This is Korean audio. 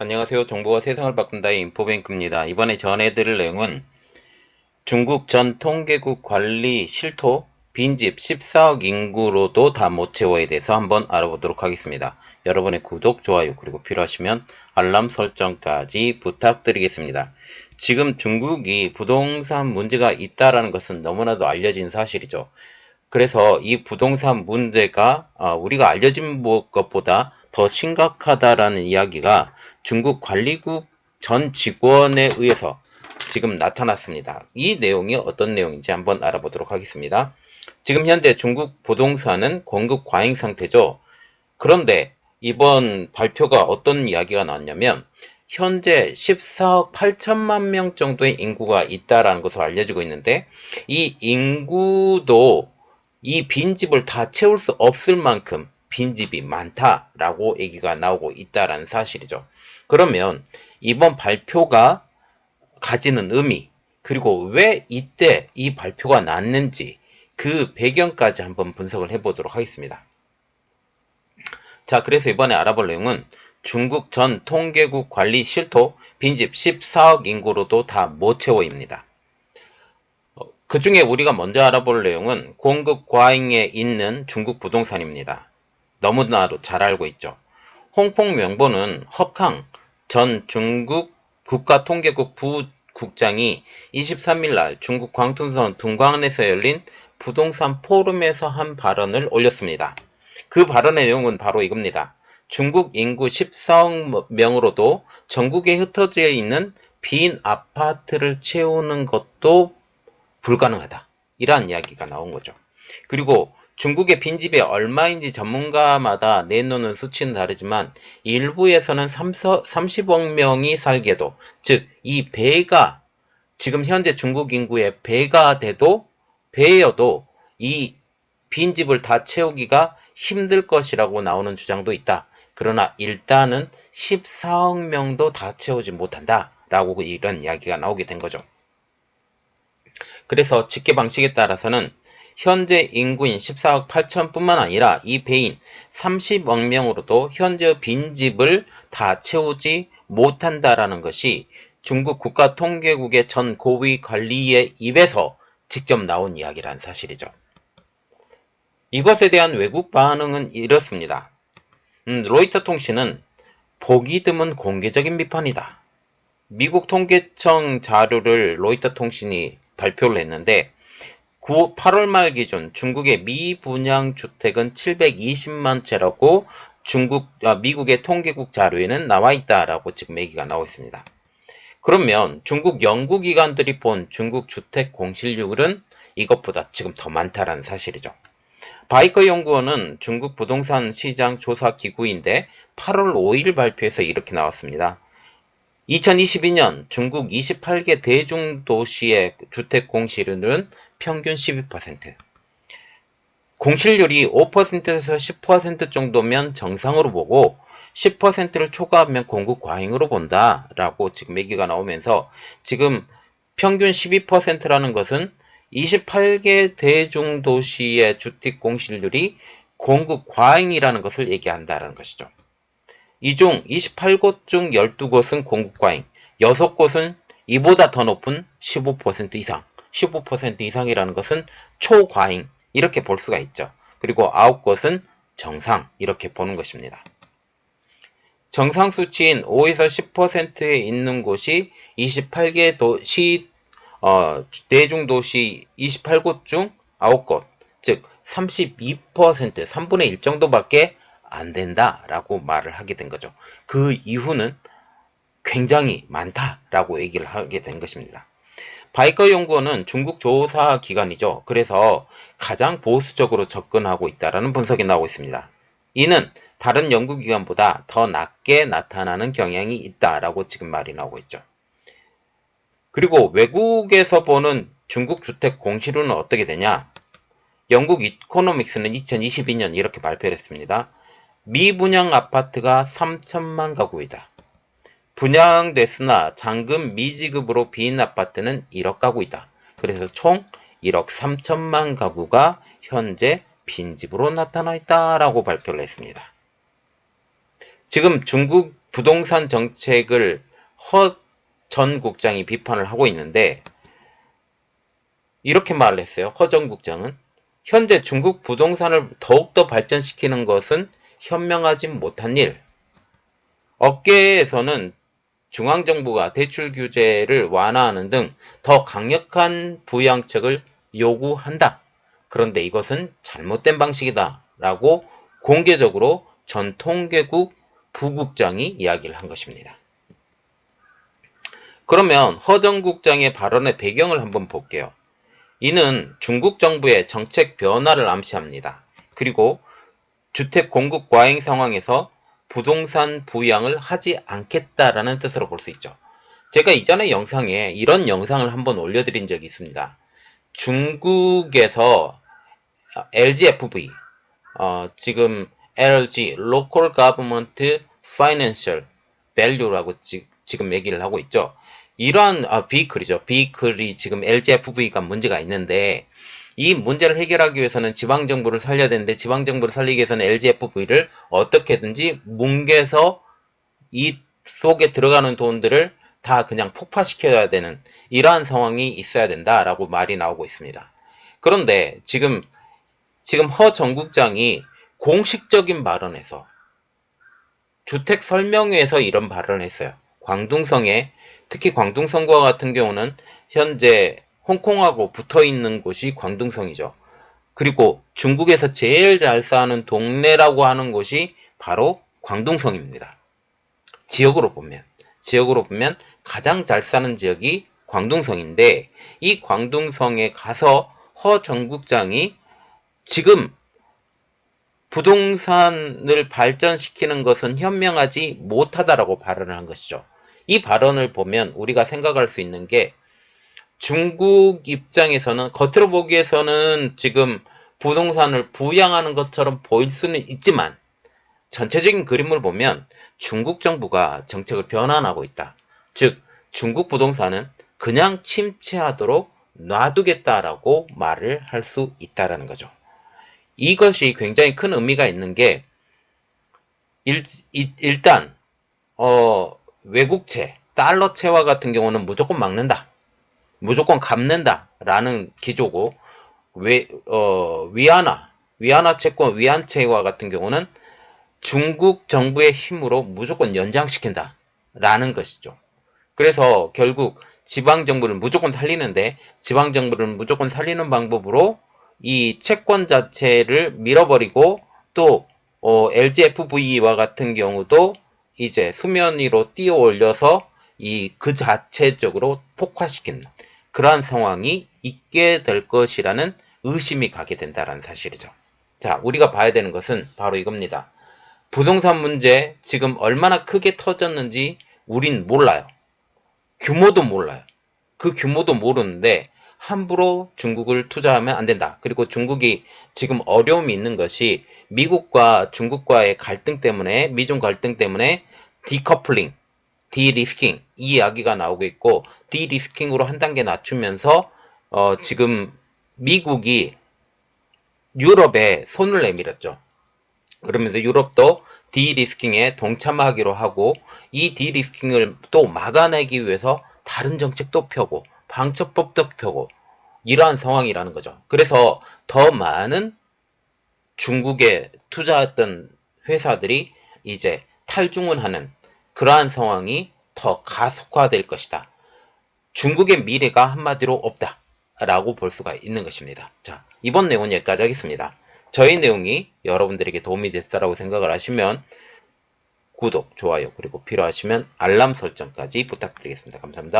안녕하세요. 정보가 세상을 바꾼다의 인포뱅크입니다. 이번에 전해드릴 내용은 중국 전 통계국 관리 실토 빈집 14억 인구로도 다 못 채워에 대해서 한번 알아보도록 하겠습니다. 여러분의 구독, 좋아요, 그리고 필요하시면 알람 설정까지 부탁드리겠습니다. 지금 중국이 부동산 문제가 있다라는 것은 너무나도 알려진 사실이죠. 그래서 이 부동산 문제가 어, 우리가 알려진 것보다 더 심각하다라는 이야기가 중국 관리국 전 직원에 의해서 지금 나타났습니다. 이 내용이 어떤 내용인지 한번 알아보도록 하겠습니다. 지금 현재 중국 부동산은 공급 과잉 상태죠. 그런데 이번 발표가 어떤 이야기가 나왔냐면 현재 14억 8천만 명 정도의 인구가 있다라는 것을 알려지고 있는데 이 인구도 이 빈집을 다 채울 수 없을 만큼 빈집이 많다라고 얘기가 나오고 있다라는 사실이죠. 그러면 이번 발표가 가지는 의미 그리고 왜 이때 이 발표가 났는지 그 배경까지 한번 분석을 해보도록 하겠습니다. 자, 그래서 이번에 알아볼 내용은 중국 전 통계국 관리 실토 빈집 14억 인구로도 다 못 채워입니다. 그 중에 우리가 먼저 알아볼 내용은 공급 과잉에 있는 중국 부동산입니다. 너무나도 잘 알고 있죠. 홍콩 명보는 허캉 전 중국 국가통계국 부국장이 23일 날 중국 광둥성 둥광에서 열린 부동산 포럼에서 한 발언을 올렸습니다. 그 발언의 내용은 바로 이겁니다. 중국 인구 14억 명으로도 전국에 흩어져 있는 빈 아파트를 채우는 것도 불가능하다. 이러한 이야기가 나온 거죠. 그리고 중국의 빈집이 얼마인지 전문가마다 내놓는 수치는 다르지만 일부에서는 30억 명이 살게도 즉 이 배가 지금 현재 중국 인구의 배가 돼도 배여도 이 빈집을 다 채우기가 힘들 것이라고 나오는 주장도 있다. 그러나 일단은 14억 명도 다 채우지 못한다. 라고 이런 이야기가 나오게 된 거죠. 그래서 집계 방식에 따라서는 현재 인구인 14억 8천 뿐만 아니라 이 배인 30억 명으로도 현재 빈집을 다 채우지 못한다라는 것이 중국 국가통계국의 전 고위 관리의 입에서 직접 나온 이야기라는 사실이죠. 이것에 대한 외국 반응은 이렇습니다. 음, 로이터 통신은 보기 드문 공개적인 비판이다. 미국 통계청 자료를 로이터 통신이 발표를 했는데 9, 8월 말 기준 중국의 미분양 주택은 720만 채라고 중국 아, 미국의 통계국 자료에는 나와 있다라고 지금 얘기가 나오고 있습니다. 그러면 중국 연구기관들이 본 중국 주택 공실률은 이것보다 지금 더 많다라는 사실이죠. 바이커 연구원은 중국 부동산 시장 조사 기구인데 8월 5일 발표에서 이렇게 나왔습니다. 2022년 중국 28개 대중도시의 주택 공실률은 평균 12%. 공실률이 5%에서 10% 정도면 정상으로 보고 10%를 초과하면 공급 과잉으로 본다라고 지금 얘기가 나오면서 지금 평균 12%라는 것은 28개 대중도시의 주택 공실률이 공급 과잉이라는 것을 얘기한다는 것이죠. 이 중 28곳 중 12곳은 공급 과잉, 6곳은 이보다 더 높은 15% 이상, 15% 이상이라는 것은 초과잉 이렇게 볼 수가 있죠. 그리고 9곳은 정상 이렇게 보는 것입니다. 정상 수치인 5에서 10%에 있는 곳이 28개 도시 어, 대중도시 28곳 중 9곳, 즉 32%, 3분의 1 정도밖에 안 된다라고 말을 하게 된 거죠. 그 이후는 굉장히 많다라고 얘기를 하게 된 것입니다. 바이커 연구원은 중국 조사 기관이죠. 그래서 가장 보수적으로 접근하고 있다라는 분석이 나오고 있습니다. 이는 다른 연구기관보다 더 낮게 나타나는 경향이 있다라고 지금 말이 나오고 있죠. 그리고 외국에서 보는 중국 주택 공시로는 어떻게 되냐? 영국 이코노믹스는 2022년 이렇게 발표했습니다. 미분양 아파트가 3천만 가구이다. 분양됐으나 잔금 미지급으로 빈 아파트는 1억 가구이다. 그래서 총 1억 3천만 가구가 현재 빈집으로 나타나 있다라고 발표를 했습니다. 지금 중국 부동산 정책을 허 전 국장이 비판을 하고 있는데 이렇게 말을 했어요. 허 전 국장은 현재 중국 부동산을 더욱더 발전시키는 것은 현명하지 못한 일. 업계에서는 중앙정부가 대출 규제를 완화하는 등 더 강력한 부양책을 요구한다. 그런데 이것은 잘못된 방식이다. 라고 공개적으로 전 통계국 부국장이 이야기를 한 것입니다. 그러면 허정 국장의 발언의 배경을 한번 볼게요. 이는 중국 정부의 정책 변화를 암시합니다. 그리고 주택 공급 과잉 상황에서 부동산 부양을 하지 않겠다라는 뜻으로 볼 수 있죠. 제가 이전에 영상에 이런 영상을 한번 올려드린 적이 있습니다. 중국에서 LGFV, 어, 지금 LG, Local Government Financial Value라고 지, 금 얘기를 하고 있죠. 이러한 아, 비클이죠. 비클이 지금 LGFV가 문제가 있는데 이 문제를 해결하기 위해서는 지방정부를 살려야 되는데 지방정부를 살리기 위해서는 LGFV를 어떻게든지 뭉개서 이 속에 들어가는 돈들을 다 그냥 폭파시켜야 되는 이러한 상황이 있어야 된다라고 말이 나오고 있습니다. 그런데 지금 지금 허 정국장이 공식적인 발언에서 주택 설명회에서 이런 발언을 했어요. 광둥성에 특히 광둥성과 같은 경우는 현재 홍콩하고 붙어 있는 곳이 광둥성이죠. 그리고 중국에서 제일 잘 사는 동네라고 하는 곳이 바로 광둥성입니다. 지역으로 보면 지역으로 보면 가장 잘 사는 지역이 광둥성인데 이 광둥성에 가서 허 정국장이 지금 부동산을 발전시키는 것은 현명하지 못하다라고 발언을 한 것이죠. 이 발언을 보면 우리가 생각할 수 있는 게 중국 입장에서는 겉으로 보기에서는 지금 부동산을 부양하는 것처럼 보일 수는 있지만 전체적인 그림을 보면 중국 정부가 정책을 변환하고 있다. 즉 중국 부동산은 그냥 침체하도록 놔두겠다라고 말을 할 수 있다라는 거죠. 이것이 굉장히 큰 의미가 있는 게 일, 일 단 어, 외국채, 달러채와 같은 경우는 무조건 막는다. 무조건 갚는다. 라는 기조고, 외, 어, 위안화, 위안화 채권, 위안채와 같은 경우는 중국 정부의 힘으로 무조건 연장시킨다. 라는 것이죠. 그래서 결국 지방정부를 무조건 살리는데, 지방정부를 무조건 살리는 방법으로 이 채권 자체를 밀어버리고, 또, 어, LGFV와 같은 경우도 이제 수면 위로 띄어 올려서 이 그 자체적으로 폭화시키는 그러한 상황이 있게 될 것이라는 의심이 가게 된다는 사실이죠. 자, 우리가 봐야 되는 것은 바로 이겁니다. 부동산 문제 지금 얼마나 크게 터졌는지 우린 몰라요. 규모도 몰라요. 그 규모도 모르는데 함부로 중국을 투자하면 안 된다. 그리고 중국이 지금 어려움이 있는 것이 미국과 중국과의 갈등 때문에 미중 갈등 때문에 디커플링, 디리스킹 이 이야기가 나오고 있고 디리스킹으로 한 단계 낮추면서 어, 지금 미국이 유럽에 손을 내밀었죠. 그러면서 유럽도 디리스킹에 동참하기로 하고 이 디리스킹을 또 막아내기 위해서 다른 정책도 펴고 방첩법도 펴고 이러한 상황이라는 거죠. 그래서 더 많은 중국에 투자했던 회사들이 이제 탈중을 하는 그러한 상황이 더 가속화될 것이다. 중국의 미래가 한마디로 없다. 라고 볼 수가 있는 것입니다. 자, 이번 내용은 여기까지 하겠습니다. 저희 내용이 여러분들에게 도움이 됐다라고 생각을 하시면 구독, 좋아요, 그리고 필요하시면 알람 설정까지 부탁드리겠습니다. 감사합니다.